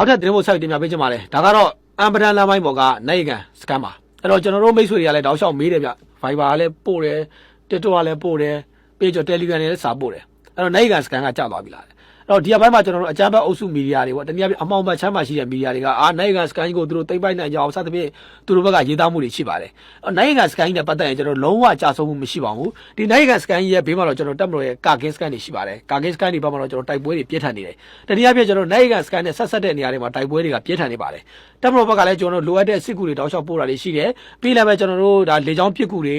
နောက်ထပ်သတင်းဖို့ဆက်ပြီးတင်ပြပေးချင်ပါတယ်ဒါကတော့အမ်ပဒန်လမ်းပိုင်းပေါ်ကနိုင်ကန်စကန်ပါအဲ့တော့ကျွန်တော်တို့မိတ်ဆွေတွေကလည်းတောက်လျှောက်မေးတယ်ဗျ Viber ကလည်းပို့တယ် TikTok ကလည်းပို့တယ် page ကျော် Telegram တွေလည်းစာပို့တယ်အဲ့တော့နိုင်ကန်စကန်ကကြာသွားပြီလားအဲ့ တော့ဒီအပိုင်းမှာကျွန်တော်တို့အကြမ်းဖက်အုပ်စုမီဒီယာတွေပေါ့တနည်းအားဖြင့်အမောင်ဘတ်ချမ်းမှာရှိတဲ့မီဒီယာတွေကအာနိုင်ကန်စကန်ကြီးကိုသူတို့တိမ့်ပိုက်နိုင်ကြအောင်စသဖြင့်သူတို့ဘက်ကရေးသားမှုတွေရှိပါတယ်အဲ့နိုင်ကန်စကန်ကြီးနဲ့ပတ်သက်ရင်ကျွန်တော်လုံးဝကြာဆုံးမှုမရှိပါဘူးဒီနိုင်ကန်စကန်ကြီးရဲ့ဘေးမှာတော့ကျွန်တော်တက်မလို့ရဲ့ကာကင်းစကန်တွေရှိပါတယ်ကာကင်းစကန်တွေဘက်မှာတော့ကျွန်တော်တိုက်ပွဲတွေပြင်းထန်နေတယ်တနည်းအားဖြင့်ကျွန်တော်နိုင်ကန်စကန်နဲ့ဆက်ဆက်တဲ့နေရာတွေမှာတိုက်ပွဲတွေကပြင်းထန်နေပါတယ်တက်မလို့ဘက်ကလည်းကျွန်တော်တို့လိုအပ်တဲ့စစ်ကူတွေတောက်လျှောက်ပို့တာတွေရှိတယ်ပြီးလည်းပဲကျွန်တော်တို့ဒါလေကြောင်းပစ်ကူတွေ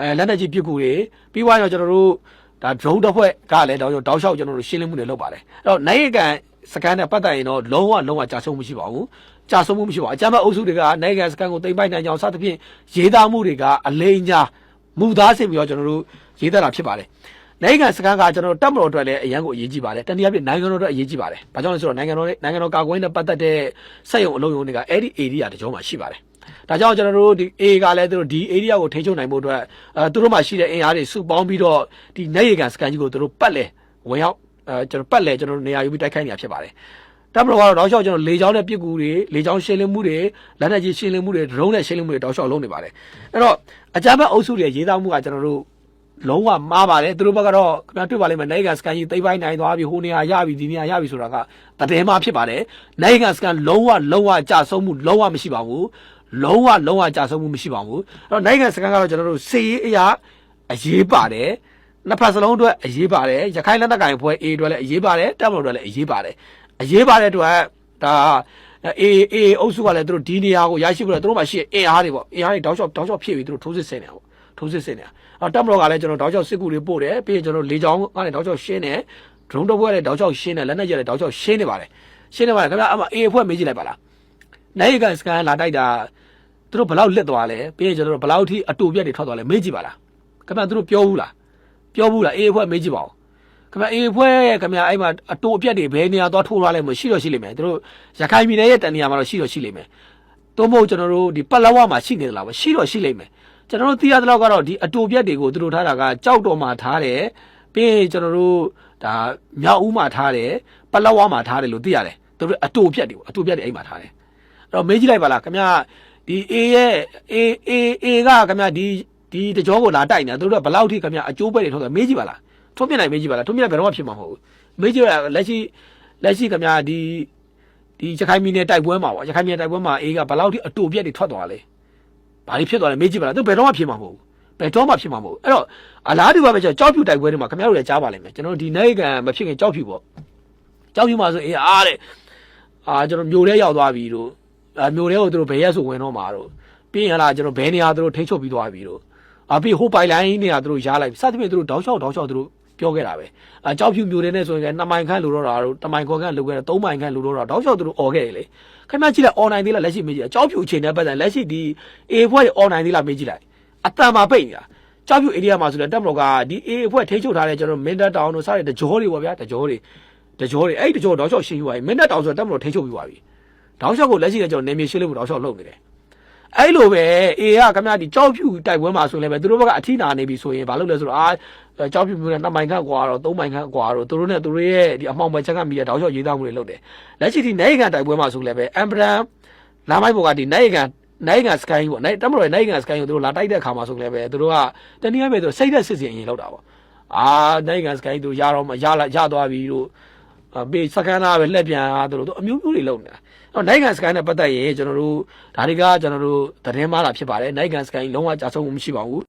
အဲလက်နက်ကြီးပစ်ကူတွေပြီးသွားတော့ကျွန်တော်တို့ ဒါဒရုန်းတစ်ဖွဲ့ကလည်းတော့တောက်လျှောက်ကျွန်တော်တို့ရှင်းလင်းမှုတွေလုပ်ပါတယ်အဲ့တော့နိုင်ကန်စကန်နဲ့ပတ်သက်ရင်တော့လုံးဝလုံးဝကြာဆုံးမှုရှိပါဘူးကြာဆုံးမှုမရှိပါဘူးအကြမ်းဖက်အုပ်စုတွေကနိုင်ကန်စကန်ကိုတိမ့်ပိုက်နိုင်ကြအောင်စသဖြင့်ရေးသားမှုတွေကအလိမ်ညာမူသားဆင်ပြီးတော့ကျွန်တော်တို့ရေးသားတာဖြစ်ပါတယ်နိုင်ငံစကန်ကကျွန်တော်တို့တပ်မတော်အတွက်လည်းအရန်ကိုအရေးကြီးပါတယ်တနည်းအားဖြင့်နိုင်ငံတော်အတွက်အရေးကြီးပါတယ်ဘာကြောင့်လဲဆိုတော့နိုင်ငံတော်နဲ့နိုင်ငံတော်ကာကွယ်ရေးနဲ့ပတ်သက်တဲ့စက်ရုံအလုံးရုံတွေကအဲ့ဒီ area တကြောမှာရှိပါတယ် ဒါကြောင့်ကျွန်တော်တို့ဒီ A ကလည်းသူတို့ဒီ area ကိုထိန်းချုပ်နိုင်ဖို့အတွက်အဲသူတို့မှာရှိတဲ့အင်အားတွေစုပေါင်းပြီးတော့ဒီနေရကန်စကန်ကြီးကိုသူတို့ပတ်လဲဝင်ရောက်အဲကျွန်တော်ပတ်လဲကျွန်တော်တို့နေရာယူပြီးတိုက်ခိုက်နေတာဖြစ်ပါတယ်တပ်မတော်ကတော့တောက်လျှောက်ကျွန်တော်လေကြောင်းနဲ့ပစ်ကူတွေလေကြောင်းရှင်းလင်းမှုတွေလက်နက်ကြီးရှင်းလင်းမှုတွေဒရုန်းနဲ့ရှင်းလင်းမှုတွေတောက်လျှောက်လုပ်နေပါတယ်အဲ့တော့အကြမ်းဖက်အုပ်စုတွေရေးသားမှုကကျွန်တော်တို့လုံးဝမှားပါတယ်သူတို့ဘက်ကတော့ခင်ဗျာတွေ့ပါလိမ့်မယ်နိုင်ငံစကန်ကြီးသိမ့်ပိုင်းနိုင်သွားပြီဟိုနေရာရပြီဒီနေရာရပြီဆိုတာကတည်င်းမှဖြစ်ပါတယ်နိုင်ငံစကန်လုံးဝလုံးဝကြာဆုံးမှုလုံးဝမရှိပါဘူး လုံးဝလုံးဝကြာဆုံးမှုမရှိပါဘူးအဲ့တော့နိုင်ငံစကန်ကတော့ကျွန်တော်တို့စေရေးအရာအရေးပါတယ်နှစ်ဖက်စလုံးအတွက်အရေးပါတယ်ရခိုင်လက်နက်ကိုင်ဖွဲ့ A အတွက်လည်းအရေးပါတယ်တပ်မတော်အတွက်လည်းအရေးပါတယ်အရေးပါတဲ့အတွက်ဒါအေးအေးအုပ်စုကလည်းသူတို့ဒီနေရာကိုရရှိဖို့လည်းသူတို့မှရှိအင်အားတွေပေါ့အင်အားတွေတောက်လျှောက်တောက်လျှောက်ဖြည့်ပြီးသူတို့ထိုးစစ်ဆင်နေတာပေါ့ထိုးစစ်ဆင်နေတာအော်တပ်မတော်ကလည်းကျွန်တော်တောက်ချောက်စစ်ကူတွေပို့တယ်ပြီးရင်ကျွန်တော်လေချောင်းကနေတောက်ချောက်ရှင်းတယ်ဒရုန်းတော့ဘွဲလည်းတောက်ချောက်ရှင်းတယ်လက်နက်ကျလည်းတောက်ချောက်ရှင်းနေပါတယ်ရှင်းနေပါတယ်ခင်ဗျာအမအေးအဖွဲ့မေးကြည့်လိုက်ပါလားနိုင်ကန်စကန်လာတိုက်တာ သူတို့ဘလောက်လက်သွားလဲပြီးရင်ကျွန်တော်တို့ဘလောက်ထိအတူပြက်တွေထွက်သွားလဲမေးကြည့်ပါလားခင်ဗျာသူတို့ပြောဘူးလားပြောဘူးလားအေးအဖွဲ့မေးကြည့်ပါဦးခင်ဗျာအေးအဖွဲ့ရဲ့ခင်ဗျာအဲ့မှာအတူအပြက်တွေဘယ်နေရာသွားထိုးထားလဲမရှိတော့ရှိလိမ့်မယ်သူတို့ရခိုင်ပြည်နယ်ရဲ့တန်နေရာမှာတော့ရှိတော့ရှိလိမ့်မယ်တော့မဟုတ်ကျွန်တော်တို့ဒီပတ်လဝမှာရှိနေသလားပဲရှိတော့ရှိလိမ့်မယ်ကျွန်တော်တို့သိရသလောက်ကတော့ဒီအတူပြက်တွေကိုသူတို့ထားတာကကြောက်တော်မှာထားတယ်ပြီးရင်ကျွန်တော်တို့ဒါမြောက်ဦးမှာထားတယ်ပတ်လဝမှာထားတယ်လို့သိရတယ်သူတို့အတူပြက်တွေပေါ့အတူပြက်တွေအိမ်မှာထားတယ်အဲ့တော့မေးကြည့်လိုက်ပါလားခင်ဗျာ ဒီ A ရဲ့ A A A ကခင်ဗျာဒီဒီတကြောကိုလာတိုက်နေတာသူတို့ကဘယ်လောက်ထိခင်ဗျာအကျိုးပဲတွေထုတ်တယ်မေးကြည့်ပါလားထုံးပြနိုင်မေးကြည့်ပါလားထုံးပြဘယ်တော့မှဖြစ်မှာမဟုတ်ဘူးမေးကြည့်ရလက်ရှိလက်ရှိခင်ဗျာဒီဒီရခိုင်ပြည်နယ်တိုက်ပွဲမှာပေါ့ရခိုင်ပြည်နယ်တိုက်ပွဲမှာအေးကဘယ်လောက်ထိအတူပြက်တွေထွက်သွားလဲဘာတွေဖြစ်သွားလဲမေးကြည့်ပါလားသူဘယ်တော့မှဖြစ်မှာမဟုတ်ဘူးဘယ်တော့မှဖြစ်မှာမဟုတ်ဘူးအဲ့တော့အလားတူပါပဲကျွန်တော်ကြောက်ဖြူတိုက်ပွဲတွေမှာခင်ဗျားတို့လည်းကြားပါလိမ့်မယ်ကျွန်တော်တို့ဒီနိုင်ကန်မဖြစ်ခင်ကြောက်ဖြူပေါ့ကြောက်ဖြူမှာဆိုအေးအားတဲ့အာကျွန်တော်မျိုးထဲရောက်သွားပြီတို့အာ မျိုးထဲကိုသူတို့ဘယ်ရက်ဆိုဝင်တော့မှာတို့ပြီးရင်ဟလာကျွန်တော်ဘယ်နေရာသူတို့ထိချုပ်ပြီးသွားပြီတို့အာပြီးဟိုပိုင်လိုင်းနေရာသူတို့ရားလိုက်စသဖြင့်သူတို့တောက်လျှောက်တောက်လျှောက်သူတို့ပြောခဲ့တာပဲအကြောက်ဖြူမျိုးတွေနဲ့ဆိုရင်လည်း2မိုင်ခန့်လိုတော့တာတို့1မိုင်ခွန်ခန့်လိုခဲ့တယ်3မိုင်ခန့်လိုတော့တာတောက်လျှောက်သူတို့អော်ခဲ့တယ်လေခင်ဗျားကြည့်လိုက် online သေးလားလက်ရှိမေးကြည့်အကြောက်ဖြူအချိန်နဲ့ပတ်သက်လက်ရှိဒီ A ဖွဲ့တွေ online သေးလားမေးကြည့်လိုက်အတန်မှာပိတ်နေတာကြောက်ဖြူ area မှာဆိုလည်းတက်မလို့ကဒီ A ဖွဲ့ထိချုပ်ထားတဲ့ကျွန်တော်မင်းတပ်တောင်တို့စတဲ့တကြောတွေပေါ့ဗျာတကြောတွေတကြောတွေအဲ့ဒီတကြောတောက်လျှောက်ရှင်းယူပါပြီမင်းတပ်တောင်ဆိုတော့တက်မလို့ထိချုပ်ပြီးပါပြီ တောက်လျှောက်ကိုလက်ရှိလည်းကျွန်တော်နေမြေရှင်းလို့တောက်လျှောက်လုပ်နေတယ် အဲ့လိုပဲအေကခင်ဗျားဒီကြောက်ဖြူတိုက်ပွဲမှာဆိုရင်လည်းပဲသူတို့ဘက်ကအထိနာနေပြီဆိုရင်ဘာလုပ်လဲဆိုတော့အာကြောက်ဖြူမျိုးနဲ့2မိုင်ခန့်กว่าတော့3မိုင်ခန့်กว่าတော့သူတို့နဲ့သူတို့ရဲ့ဒီအမှောင်ပဲချက်ကမီရတောက်လျှောက်ရေးသားမှုတွေလုပ်တယ်လက်ရှိဒီနိုင်ကန်တိုက်ပွဲမှာဆိုလည်းပဲအမ်ပရန်လာမိုက်ဘောကဒီနိုင်ကန်နိုင်ကန်စကိုင်းပေါ့နိုင်တမတော်ရဲ့နိုင်ကန်စကိုင်းကိုသူတို့လာတိုက်တဲ့အခါမှာဆိုလည်းပဲသူတို့ကတနည်းအားဖြင့်သူစိတ်သက်စစ်စင်ရင်လောက်တာပေါ့အာနိုင်ကန်စကိုင်းသူရတော့မရလာရသွားပြီတို့ အ ပေးစကန်သားပဲလှက်ပြန်အားတို့တို့အမျိုးမျိုးတွေလုပ်နေတာအဲ့တော့နိုင်ငံစကန်နဲ့ပတ်သက်ရင်ကျွန်တော်တို့ဒါတွေကကျွန်တော်တို့သတင်းမားတာဖြစ်ပါတယ်နိုင်ငံစကန်လုံးဝကြာဆုံးမှုမရှိပါဘူး